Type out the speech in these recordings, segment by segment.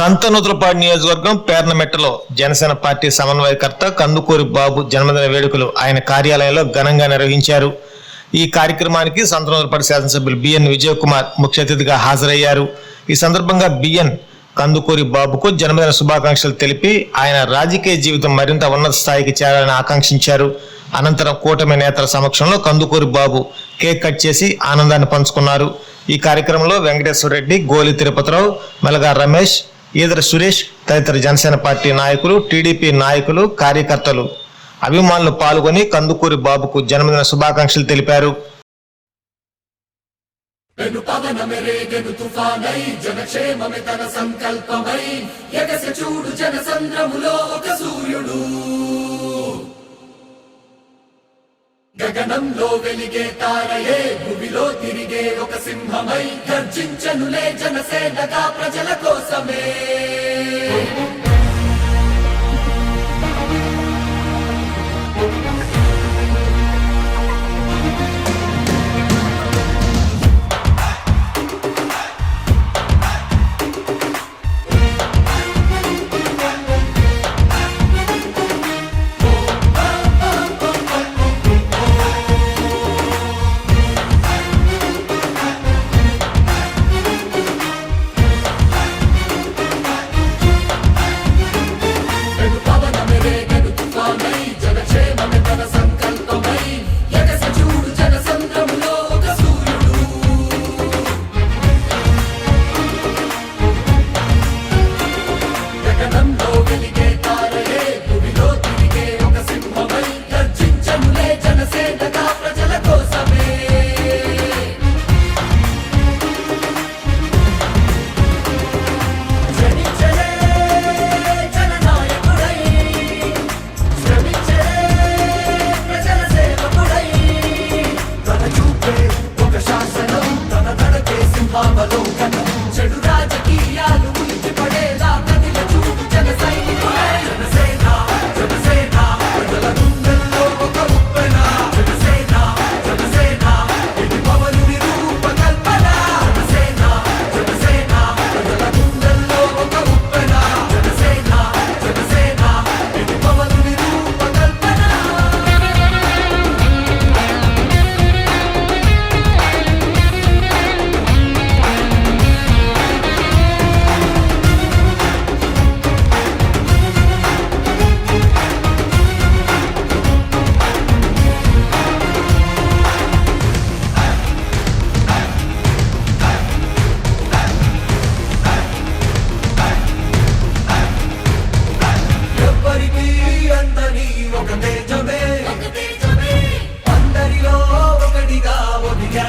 సంతనూతలపాడు నియోజకవర్గం పేర్నమెట్టలో జనసేన పార్టీ సమన్వయకర్త కందుకూరి బాబు జన్మదిన వేడుకలు ఆయన కార్యాలయంలో ఘనంగా నిర్వహించారు. ఈ కార్యక్రమానికి సంతనూతలపాడు శాసనసభ్యులు బిఎన్ విజయ్ కుమార్ ముఖ్య అతిథిగా హాజరయ్యారు. ఈ సందర్భంగా బిఎన్ కందుకూరి బాబుకు జన్మదిన శుభాకాంక్షలు తెలిపి ఆయన రాజకీయ జీవితం మరింత ఉన్నత స్థాయికి చేరాలని ఆకాంక్షించారు. అనంతరం కూటమి నేతల సమక్షంలో కందుకూరి బాబు కేక్ కట్ చేసి ఆనందాన్ని పంచుకున్నారు. ఈ కార్యక్రమంలో వెంకటేశ్వర రెడ్డి గోలి తిరుపతిరావు మెలగా రమేష్ ఈదర సురేష్ తదితర జనసేన పార్టీ నాయకులు టీడీపీ నాయకులు కార్యకర్తలు అభిమానులు పాల్గొని కందుకూరి బాబుకు జన్మదిన శుభాకాంక్షలు తెలిపారు. వెను పవనమెరేగెను తుఫానై జనక్షేమమే తన సంకల్పమై ఎగస చూడు జనసంద్రములో ఒక సూర్యుడు. గగనంలో వెలిగే తారయే భూమిలో తిరిగే ఒక సింహమై గర్జించనులే జనసేనగా ప్రజల కోసమే.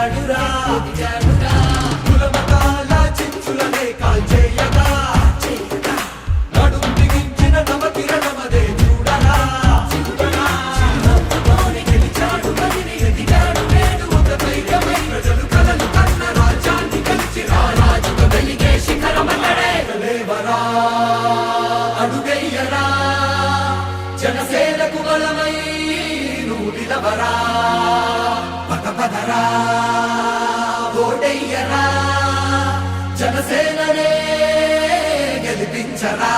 ఒదిగాడురా కులమతాల చిచ్చులనే కాల్చేయగా నడుం బిగించిన నవ కిరణమదే చూడరా. చిరునవ్వుతోనే గెలిచాడు మదిని ఎదిగాడు నేడు ఒక ధైర్యమై ప్రజలు కలలు కన్న రాజ్యాన్ని కలిసి రారాజుగా వెలిగే శిఖరమన్నడే లేవరా అడుగయ్యరా. జనసేనకు బలమై నువ్వు నిలవరా పదరా ఓటయ్యరా జనసేననే గెలిపించరా.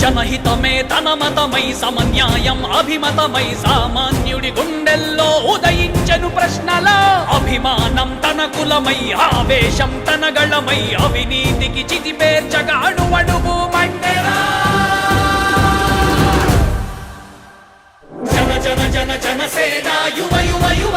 జనహితమే తన మతమై సమన్యాయం అభిమతమై సామాన్యుడి గుండెల్లో ఉదయించను ప్రశ్నల. అభిమానం తన కులమై ఆవేశం తన గళమై అవినీతికి చితి పేర్చగా అణువణువు మండెరా జన జన జన జనసేన యువ యువ యువ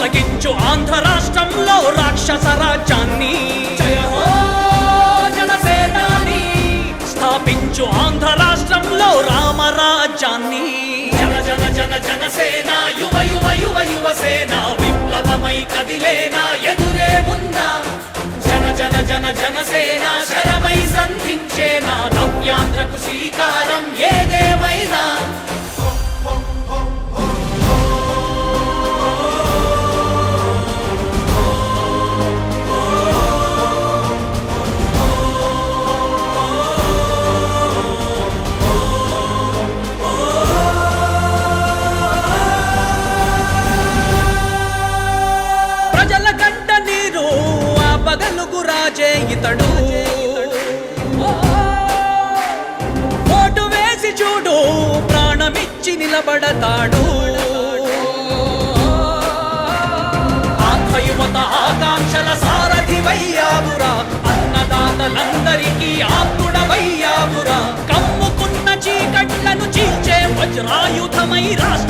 తొలగించు ఆంధ్ర రాష్ట్రంలో రాక్షస రాజ్యాన్ని. స్థాపించు ఆంధ్ర రాష్ట్రంలో రామరాజ్యాన్ని జన జన జన జనసేన యువ యువ యువ యువ సేన విప్లవమై కదిలేనా ఎదురే ఉందా జన జన జన జనసేన శరమై సంధించేనా నవ్యాంధ్రకు శ్రీకారం ఏదేమైనా నిలబడతాడు ఆత్మయువత యువత ఆకాంక్షల సారథివయ్యావురా. అన్నదాతలందరికీ ఆత్ముడవయ్యావురా. కమ్ముకున్న చీకట్లను చీల్చే వజ్రాయుధమై రాష్ట్ర